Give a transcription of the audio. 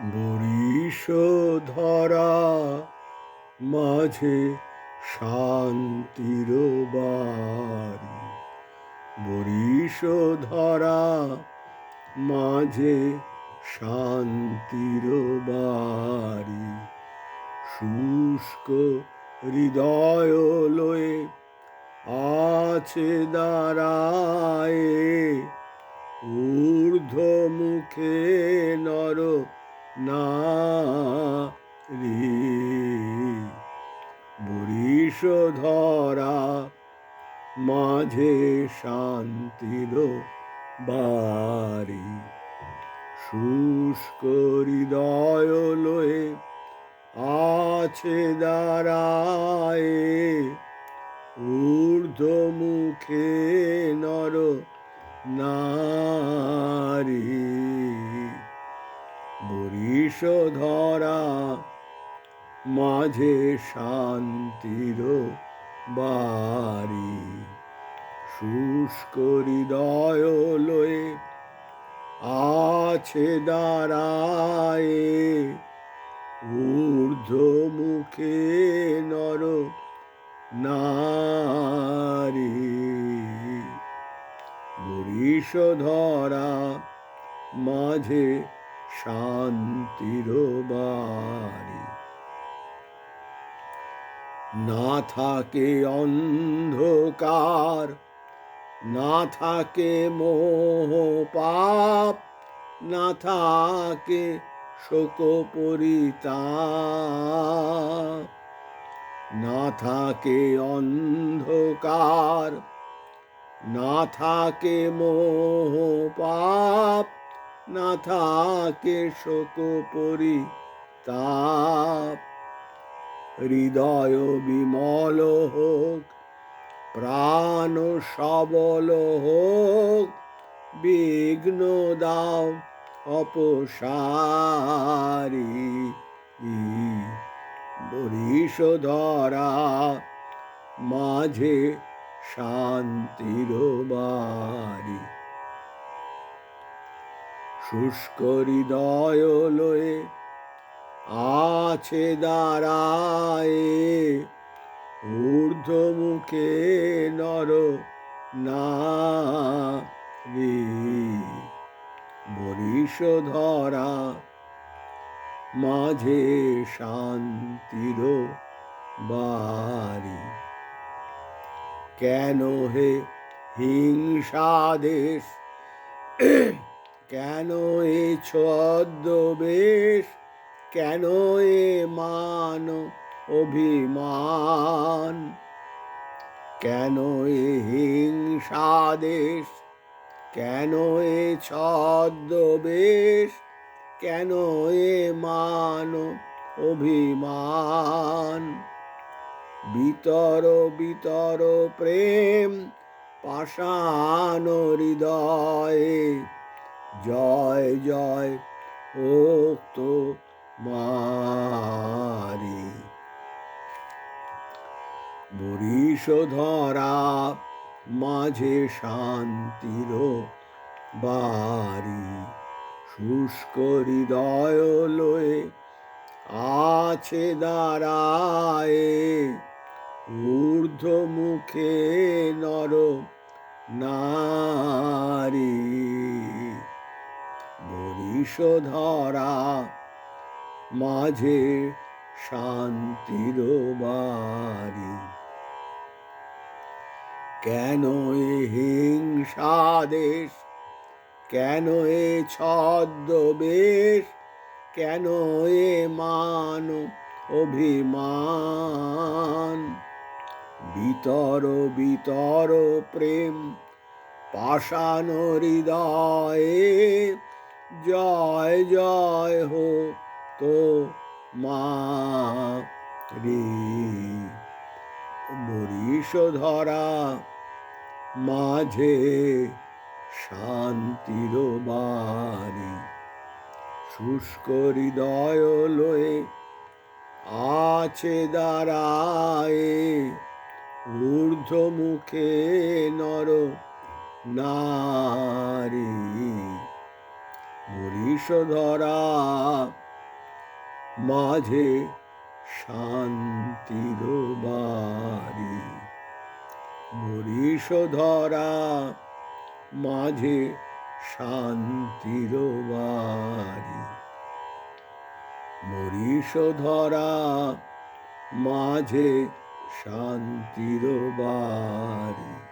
Boris ধরা মাঝে শান্তির বাড়ি। বরিশ ধরা মাঝে শান্তির বাড়ি। শুষ্ক হৃদয় লয়ে আছে দাঁড়ায় ঊর্ধ্ব মুখে নারী বরিশ ধরা মাঝে শান্তির বাড়ি, শুষ্ক হৃদয় লয়ে আছে দাঁড়ায় ঊর্ধ্ব মুখে নর নারী। বরিশ ধরা মাঝে শান্তির বাড়ি। শুষ্ক হৃদয় লয়ে আছে দাঁড়ায় ঊর্ধ্ব মুখে নর নারী। বরিশ ধরা মাঝে শান্তির বাড়ি না থাকে অন্ধকার, না থাকে মোহ পাপ, না থাকে শোক পরিতাপ না থাকে অন্ধকার, না থাকে মোহ পাপ না থাকে শোক পরিতাপ হৃদয় বিমল হোক, প্রাণ সবল হোক, বিঘ্ন দাও অপসারি। বরিশ ধরা, মাঝে শান্তির বাড়ি। শুষ্ক হৃদয় লয়ে আছে দাঁড়ায় ঊর্ধ্ব মুখে নর। না বরিশ ধরা, মাঝে শান্তির বাড়ি। কেন হে হিংসা দেশ কেন এ ছদ্মবেশ? কেন এ মান অভিমান? কেন এ হিংসা দেশ কেন এ ছদ্মবেশ? কেন এ মান অভিমান? বিতর বিতর প্রেম, পাষাণ হৃদয়ে জয় জয় উক্ত মারি। বরিশ ধরা মাঝে শান্তির বাড়ি, শুষ্ক হৃদয় লয়ে আছে দাঁড়ায়। ঊর্ধ্ব মুখে নর নারী। বরিশ ধরা মাঝে শান্তির বাড়ি। কেন এ হিংসা দেশ? কেন এ ছদ্মবেশ? কেন এ মান অভিমান? বিতর বিতর প্রেম, পাষাণ হৃদয়ে জয় জয় হো তো মা রে। বরিশ ধরা মাঝে শান্তির বাড়ি শুষ্ক হৃদয় লয়ে আছে দাঁড়ায় ঊর্ধ্ব মুখে নর নারী বরিশ ধরা, মাঝে শান্তির বাড়ি। বরিশ ধরা, মাঝে শান্তির বাড়ি। মরিষ ধরা, মাঝে শান্তির বাড়ি।